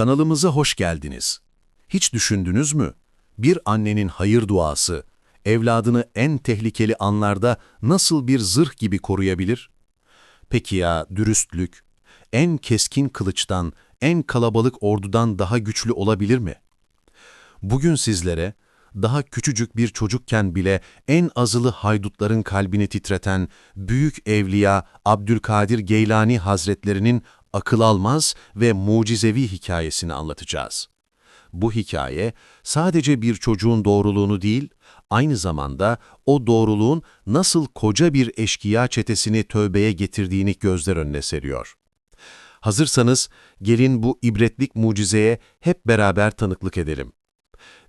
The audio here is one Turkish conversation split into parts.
Kanalımıza hoş geldiniz. Hiç düşündünüz mü? Bir annenin hayır duası, evladını en tehlikeli anlarda nasıl bir zırh gibi koruyabilir? Peki ya dürüstlük, en keskin kılıçtan, en kalabalık ordudan daha güçlü olabilir mi? Bugün sizlere, daha küçücük bir çocukken bile en azılı haydutların kalbini titreten büyük evliya Abdülkadir Geylani Hazretlerinin akıl almaz ve mucizevi hikayesini anlatacağız. Bu hikaye sadece bir çocuğun doğruluğunu değil, aynı zamanda o doğruluğun nasıl koca bir eşkıya çetesini tövbeye getirdiğini gözler önüne seriyor. Hazırsanız gelin bu ibretlik mucizeye hep beraber tanıklık edelim.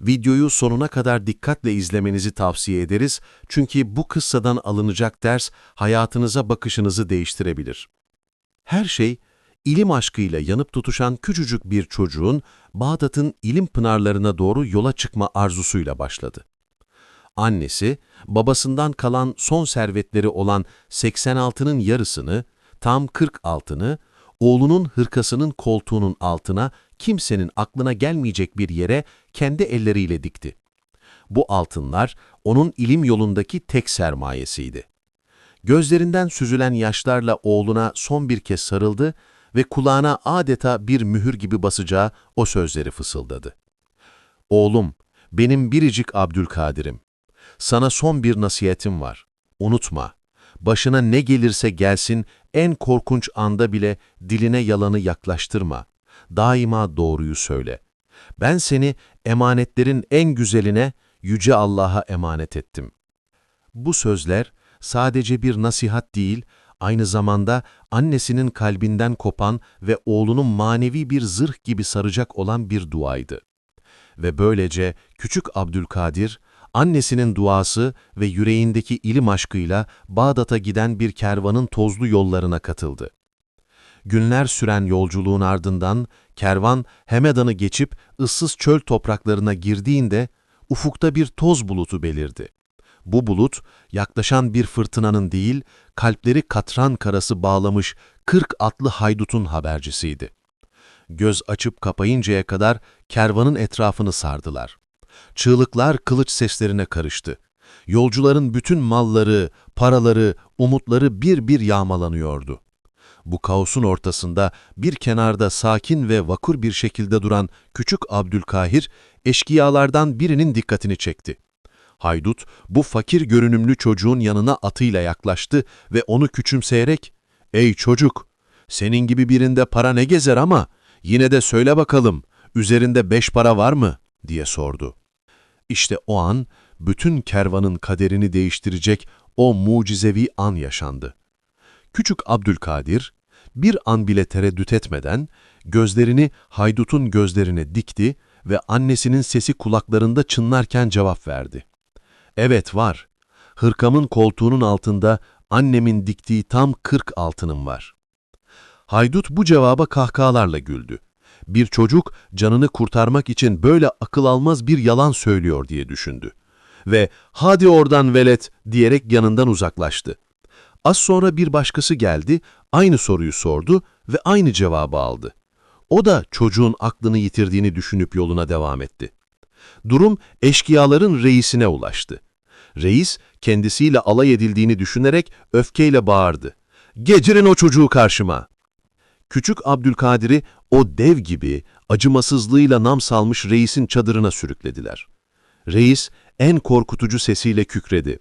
Videoyu sonuna kadar dikkatle izlemenizi tavsiye ederiz çünkü bu kıssadan alınacak ders hayatınıza bakışınızı değiştirebilir. Her şey ilim aşkıyla yanıp tutuşan küçücük bir çocuğun Bağdat'ın ilim pınarlarına doğru yola çıkma arzusuyla başladı. Annesi, babasından kalan son servetleri olan 86'nın yarısını, tam 40 altını, oğlunun hırkasının koltuğunun altına kimsenin aklına gelmeyecek bir yere kendi elleriyle dikti. Bu altınlar onun ilim yolundaki tek sermayesiydi. Gözlerinden süzülen yaşlarla oğluna son bir kez sarıldı ve kulağına adeta bir mühür gibi basacağı o sözleri fısıldadı. Oğlum, benim biricik Abdülkadir'im. Sana son bir nasihatim var. Unutma, başına ne gelirse gelsin en korkunç anda bile diline yalanı yaklaştırma. Daima doğruyu söyle. Ben seni emanetlerin en güzeline, Yüce Allah'a emanet ettim. Bu sözler sadece bir nasihat değil, aynı zamanda annesinin kalbinden kopan ve oğlunun manevi bir zırh gibi saracak olan bir duaydı. Ve böylece küçük Abdülkadir, annesinin duası ve yüreğindeki ilim aşkıyla Bağdat'a giden bir kervanın tozlu yollarına katıldı. Günler süren yolculuğun ardından kervan Hemedan'ı geçip ıssız çöl topraklarına girdiğinde ufukta bir toz bulutu belirdi. Bu bulut yaklaşan bir fırtınanın değil, kalpleri katran karası bağlamış kırk atlı haydutun habercisiydi. Göz açıp kapayıncaya kadar kervanın etrafını sardılar. Çığlıklar kılıç seslerine karıştı. Yolcuların bütün malları, paraları, umutları bir bir yağmalanıyordu. Bu kaosun ortasında bir kenarda sakin ve vakur bir şekilde duran küçük Abdülkahir, eşkıyalardan birinin dikkatini çekti. Haydut, bu fakir görünümlü çocuğun yanına atıyla yaklaştı ve onu küçümseyerek, ''Ey çocuk, senin gibi birinde para ne gezer ama yine de söyle bakalım, üzerinde beş para var mı?'' diye sordu. İşte o an bütün kervanın kaderini değiştirecek o mucizevi an yaşandı. Küçük Abdülkadir, bir an bile tereddüt etmeden gözlerini haydutun gözlerine dikti ve annesinin sesi kulaklarında çınlarken cevap verdi. Evet var. Hırkamın koltuğunun altında annemin diktiği tam kırk altınım var. Haydut bu cevaba kahkahalarla güldü. Bir çocuk canını kurtarmak için böyle akıl almaz bir yalan söylüyor diye düşündü. Ve hadi oradan velet diyerek yanından uzaklaştı. Az sonra bir başkası geldi, aynı soruyu sordu ve aynı cevabı aldı. O da çocuğun aklını yitirdiğini düşünüp yoluna devam etti. Durum eşkıyaların reisine ulaştı. Reis kendisiyle alay edildiğini düşünerek öfkeyle bağırdı. Getirin o çocuğu karşıma. Küçük Abdülkadir'i o dev gibi acımasızlığıyla nam salmış reisin çadırına sürüklediler. Reis en korkutucu sesiyle kükredi.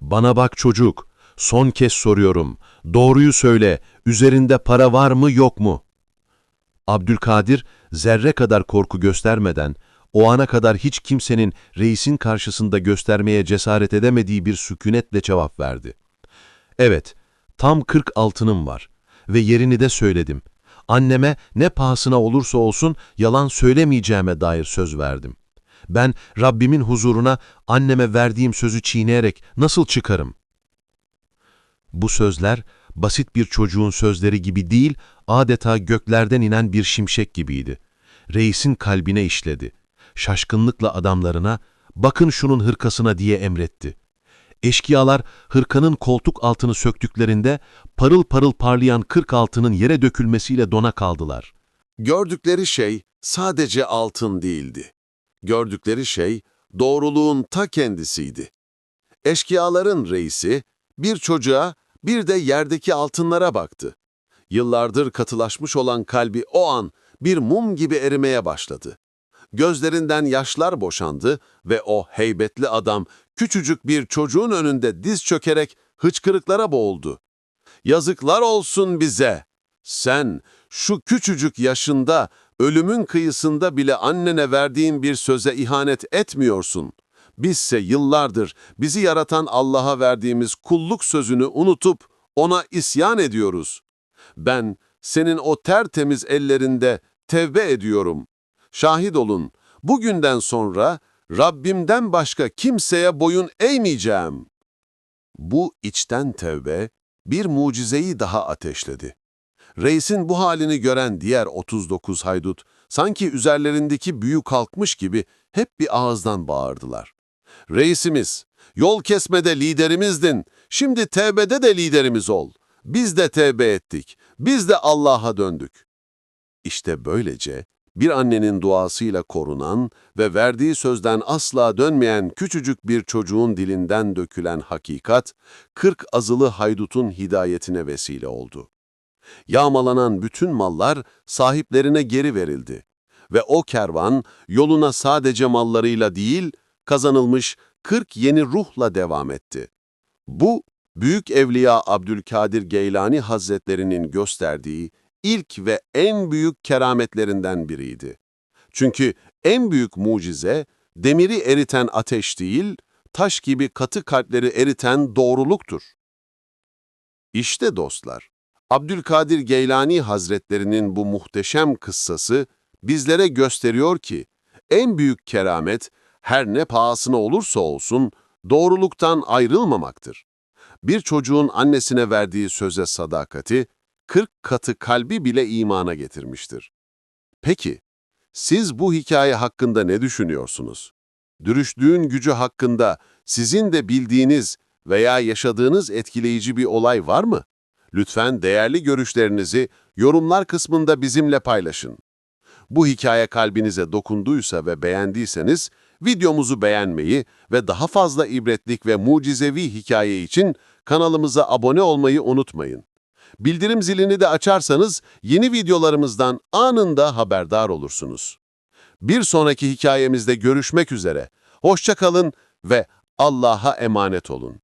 Bana bak çocuk, son kez soruyorum, doğruyu söyle, üzerinde para var mı yok mu? Abdülkadir zerre kadar korku göstermeden, o ana kadar hiç kimsenin reisin karşısında göstermeye cesaret edemediği bir sükunetle cevap verdi. Evet, tam kırk altınım var ve yerini de söyledim. Anneme ne pahasına olursa olsun yalan söylemeyeceğime dair söz verdim. Ben Rabbimin huzuruna anneme verdiğim sözü çiğneyerek nasıl çıkarım? Bu sözler basit bir çocuğun sözleri gibi değil, adeta göklerden inen bir şimşek gibiydi. Reisin kalbine işledi. Şaşkınlıkla adamlarına, bakın şunun hırkasına diye emretti. Eşkıyalar hırkanın koltuk altını söktüklerinde parıl parıl parlayan kırk altının yere dökülmesiyle dona kaldılar. Gördükleri şey sadece altın değildi. Gördükleri şey doğruluğun ta kendisiydi. Eşkıyaların reisi bir çocuğa bir de yerdeki altınlara baktı. Yıllardır katılaşmış olan kalbi o an bir mum gibi erimeye başladı. Gözlerinden yaşlar boşandı ve o heybetli adam küçücük bir çocuğun önünde diz çökerek hıçkırıklara boğuldu. Yazıklar olsun bize! Sen şu küçücük yaşında ölümün kıyısında bile annene verdiğin bir söze ihanet etmiyorsun. Bizse yıllardır bizi yaratan Allah'a verdiğimiz kulluk sözünü unutup ona isyan ediyoruz. Ben senin o tertemiz ellerinde tevbe ediyorum. Şahit olun, bugünden sonra Rabbimden başka kimseye boyun eğmeyeceğim. Bu içten tevbe bir mucizeyi daha ateşledi. Reisin bu halini gören diğer 39 haydut sanki üzerlerindeki büyü kalkmış gibi hep bir ağızdan bağırdılar. Reisimiz, yol kesmede liderimizdin, şimdi tevbede de liderimiz ol. Biz de tevbe ettik, biz de Allah'a döndük. İşte böylece bir annenin duasıyla korunan ve verdiği sözden asla dönmeyen küçücük bir çocuğun dilinden dökülen hakikat, 40 azılı haydutun hidayetine vesile oldu. Yağmalanan bütün mallar sahiplerine geri verildi ve o kervan yoluna sadece mallarıyla değil, kazanılmış 40 yeni ruhla devam etti. Bu, Büyük Evliya Abdülkadir Geylani Hazretlerinin gösterdiği ilk ve en büyük kerametlerinden biriydi. Çünkü en büyük mucize, demiri eriten ateş değil, taş gibi katı kalpleri eriten doğruluktur. İşte dostlar, Abdülkadir Geylani Hazretlerinin bu muhteşem kıssası bizlere gösteriyor ki, en büyük keramet, her ne pahasına olursa olsun, doğruluktan ayrılmamaktır. Bir çocuğun annesine verdiği söze sadakati, 40 katı kalbi bile imana getirmiştir. Peki, siz bu hikaye hakkında ne düşünüyorsunuz? Dürüşlüğün gücü hakkında sizin de bildiğiniz veya yaşadığınız etkileyici bir olay var mı? Lütfen değerli görüşlerinizi yorumlar kısmında bizimle paylaşın. Bu hikaye kalbinize dokunduysa ve beğendiyseniz videomuzu beğenmeyi ve daha fazla ibretlik ve mucizevi hikaye için kanalımıza abone olmayı unutmayın. Bildirim zilini de açarsanız yeni videolarımızdan anında haberdar olursunuz. Bir sonraki hikayemizde görüşmek üzere. Hoşça kalın ve Allah'a emanet olun.